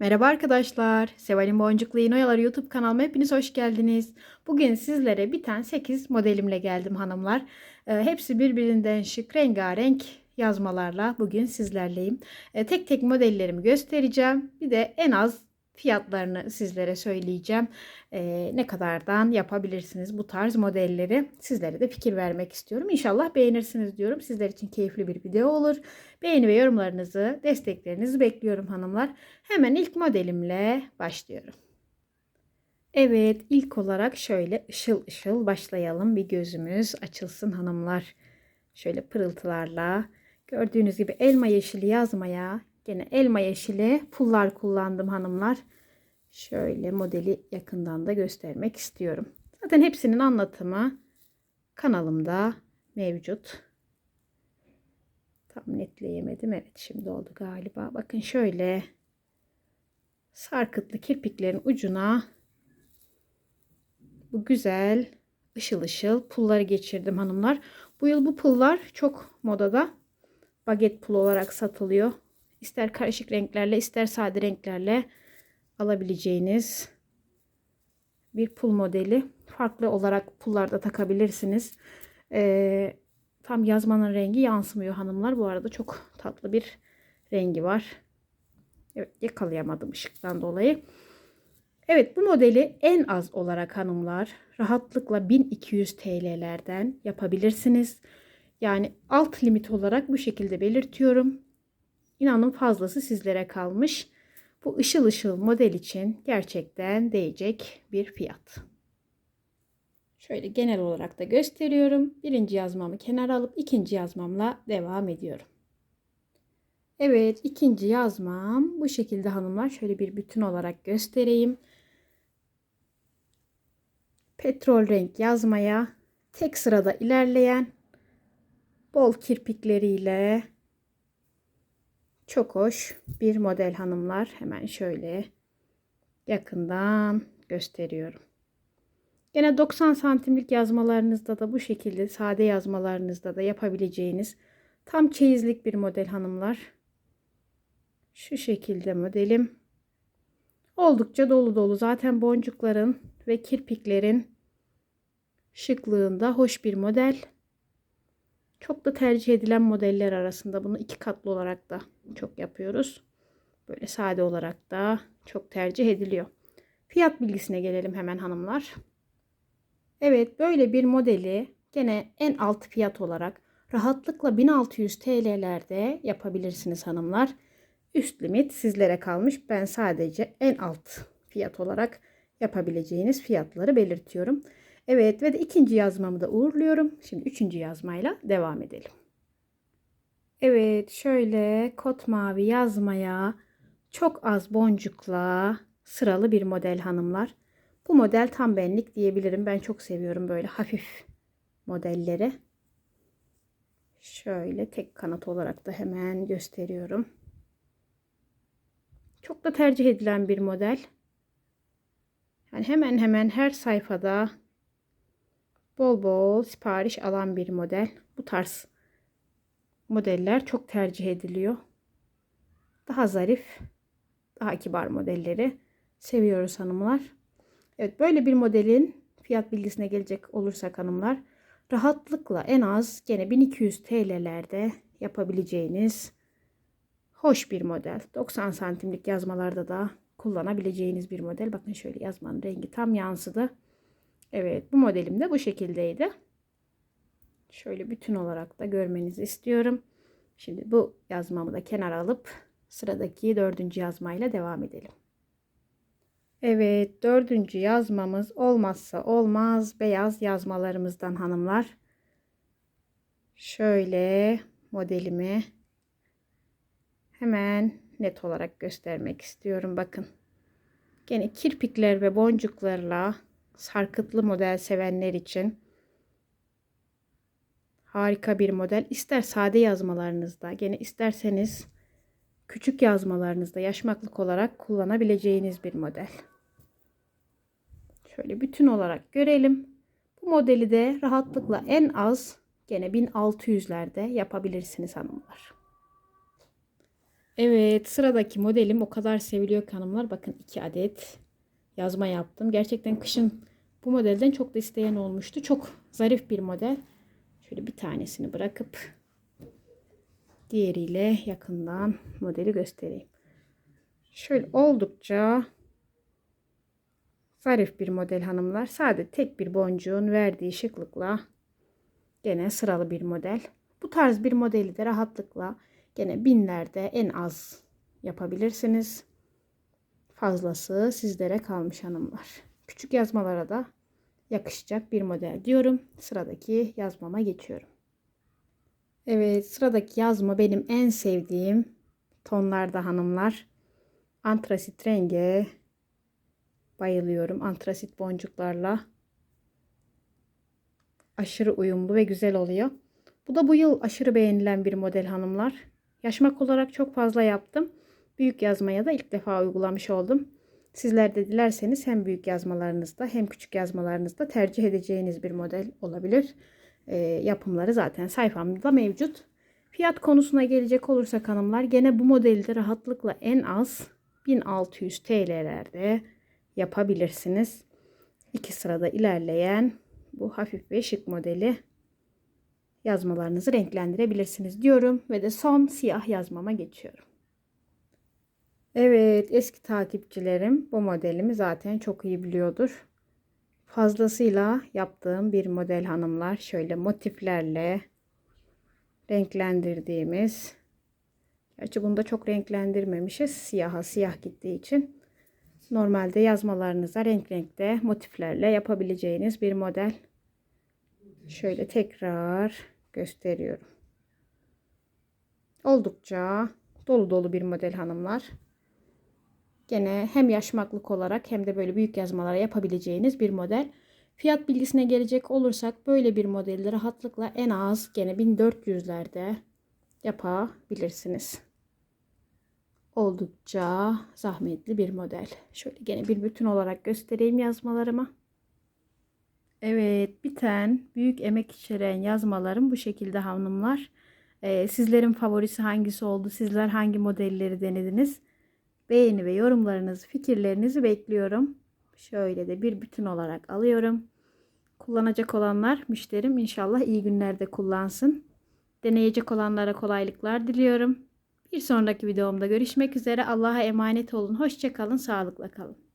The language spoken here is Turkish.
Merhaba arkadaşlar. Seval'in Boncuklu Yeni Oyalar YouTube kanalıma hepiniz hoş geldiniz. Bugün sizlere biten 8 modelimle geldim hanımlar. Ee, hepsi birbirinden şık rengarenk yazmalarla bugün sizlerleyim. Ee, tek tek modellerimi göstereceğim. Bir de en az fiyatlarını sizlere söyleyeceğim. Ee, ne kadardan yapabilirsiniz bu tarz modelleri. Sizlere de fikir vermek istiyorum. İnşallah beğenirsiniz diyorum. Sizler için keyifli bir video olur. Beğeni ve yorumlarınızı, desteklerinizi bekliyorum hanımlar. Hemen ilk modelimle başlıyorum. Evet, ilk olarak şöyle ışıl ışıl başlayalım. Bir gözümüz açılsın hanımlar. Şöyle pırıltılarla. Gördüğünüz gibi elma yeşili yazmaya, gene elma yeşili pullar kullandım hanımlar. Şöyle modeli yakından da göstermek istiyorum. Zaten hepsinin anlatımı kanalımda mevcut. Tam netleyemedim. Evet şimdi oldu galiba. Bakın şöyle sarkıtlı kirpiklerin ucuna bu güzel ışıl ışıl pulları geçirdim hanımlar. Bu yıl bu pullar çok modada. Baget pul olarak satılıyor. İster karışık renklerle ister sade renklerle alabileceğiniz bir pul modeli. Farklı olarak pullarda takabilirsiniz. Ee, tam yazmanın rengi yansımıyor hanımlar. Bu arada çok tatlı bir rengi var. Evet yakalayamadım ışıktan dolayı. Evet bu modeli en az olarak hanımlar rahatlıkla 1200 TL'lerden yapabilirsiniz. Yani alt limit olarak bu şekilde belirtiyorum. İnanın fazlası sizlere kalmış. Bu ışıl ışıl model için gerçekten değecek bir fiyat. Şöyle genel olarak da gösteriyorum. Birinci yazmamı kenara alıp ikinci yazmamla devam ediyorum. Evet ikinci yazmam bu şekilde hanımlar. Şöyle bir bütün olarak göstereyim. Petrol renk yazmaya tek sırada ilerleyen bol kirpikleriyle çok hoş bir model hanımlar. Hemen şöyle yakından gösteriyorum. Yine 90 santimlik yazmalarınızda da bu şekilde sade yazmalarınızda da yapabileceğiniz tam çeyizlik bir model hanımlar. Şu şekilde modelim. Oldukça dolu dolu. Zaten boncukların ve kirpiklerin şıklığında hoş bir model. Çok da tercih edilen modeller arasında bunu iki katlı olarak da çok yapıyoruz. Böyle sade olarak da çok tercih ediliyor. Fiyat bilgisine gelelim hemen hanımlar. Evet böyle bir modeli gene en alt fiyat olarak rahatlıkla 1600 TL'lerde yapabilirsiniz hanımlar. Üst limit sizlere kalmış. Ben sadece en alt fiyat olarak yapabileceğiniz fiyatları belirtiyorum. Evet ve de ikinci yazmamı da uğurluyorum. Şimdi üçüncü yazmayla devam edelim. Evet şöyle kot mavi yazmaya çok az boncukla sıralı bir model hanımlar. Bu model tam benlik diyebilirim. Ben çok seviyorum böyle hafif modelleri. Şöyle tek kanat olarak da hemen gösteriyorum. Çok da tercih edilen bir model. Yani hemen hemen her sayfada bol bol sipariş alan bir model. Bu tarz modeller çok tercih ediliyor. Daha zarif, daha kibar modelleri seviyoruz hanımlar. Evet böyle bir modelin fiyat bilgisine gelecek olursak hanımlar rahatlıkla en az gene 1200 TL'lerde yapabileceğiniz hoş bir model. 90 santimlik yazmalarda da kullanabileceğiniz bir model. Bakın şöyle yazmanın rengi tam yansıdı. Evet bu modelim de bu şekildeydi. Şöyle bütün olarak da görmenizi istiyorum. Şimdi bu yazmamı da kenara alıp sıradaki dördüncü yazmayla devam edelim. Evet dördüncü yazmamız olmazsa olmaz beyaz yazmalarımızdan hanımlar. Şöyle modelimi hemen net olarak göstermek istiyorum. Bakın. Gene kirpikler ve boncuklarla sarkıtlı model sevenler için harika bir model. İster sade yazmalarınızda, gene isterseniz küçük yazmalarınızda yaşmaklık olarak kullanabileceğiniz bir model. Şöyle bütün olarak görelim. Bu modeli de rahatlıkla en az gene 1600'lerde yapabilirsiniz hanımlar. Evet sıradaki modelim o kadar seviliyor ki hanımlar. Bakın iki adet yazma yaptım. Gerçekten kışın bu modelden çok da isteyen olmuştu. Çok zarif bir model. Şöyle bir tanesini bırakıp diğeriyle yakından modeli göstereyim. Şöyle oldukça zarif bir model hanımlar. Sade tek bir boncuğun verdiği şıklıkla gene sıralı bir model. Bu tarz bir modeli de rahatlıkla gene binlerde en az yapabilirsiniz. Fazlası sizlere kalmış hanımlar. Küçük yazmalara da yakışacak bir model diyorum. Sıradaki yazmama geçiyorum. Evet sıradaki yazma benim en sevdiğim tonlarda hanımlar. Antrasit renge bayılıyorum. Antrasit boncuklarla aşırı uyumlu ve güzel oluyor. Bu da bu yıl aşırı beğenilen bir model hanımlar. Yaşmak olarak çok fazla yaptım. Büyük yazmaya da ilk defa uygulamış oldum. Sizler de dilerseniz hem büyük yazmalarınızda hem küçük yazmalarınızda tercih edeceğiniz bir model olabilir. E, yapımları zaten sayfamda mevcut. Fiyat konusuna gelecek olursak hanımlar gene bu modelde rahatlıkla en az 1600 TL'lerde yapabilirsiniz. İki sırada ilerleyen bu hafif ve şık modeli yazmalarınızı renklendirebilirsiniz diyorum ve de son siyah yazmama geçiyorum. Evet eski takipçilerim bu modelimi zaten çok iyi biliyordur. Fazlasıyla yaptığım bir model hanımlar şöyle motiflerle renklendirdiğimiz Gerçi bunda çok renklendirmemişiz. Siyaha siyah gittiği için. Normalde yazmalarınıza renk renkte motiflerle yapabileceğiniz bir model. Şöyle tekrar gösteriyorum. Oldukça dolu dolu bir model hanımlar. Gene hem yaşmaklık olarak hem de böyle büyük yazmalara yapabileceğiniz bir model. Fiyat bilgisine gelecek olursak böyle bir modeli rahatlıkla en az gene 1400'lerde yapabilirsiniz. Oldukça zahmetli bir model. Şöyle gene bir bütün olarak göstereyim yazmalarımı. Evet biten büyük emek içeren yazmalarım bu şekilde hanımlar. Ee, sizlerin favorisi hangisi oldu? Sizler hangi modelleri denediniz? Beğeni ve yorumlarınızı, fikirlerinizi bekliyorum. Şöyle de bir bütün olarak alıyorum. Kullanacak olanlar müşterim inşallah iyi günlerde kullansın. Deneyecek olanlara kolaylıklar diliyorum. Bir sonraki videomda görüşmek üzere. Allah'a emanet olun. Hoşçakalın, sağlıkla kalın.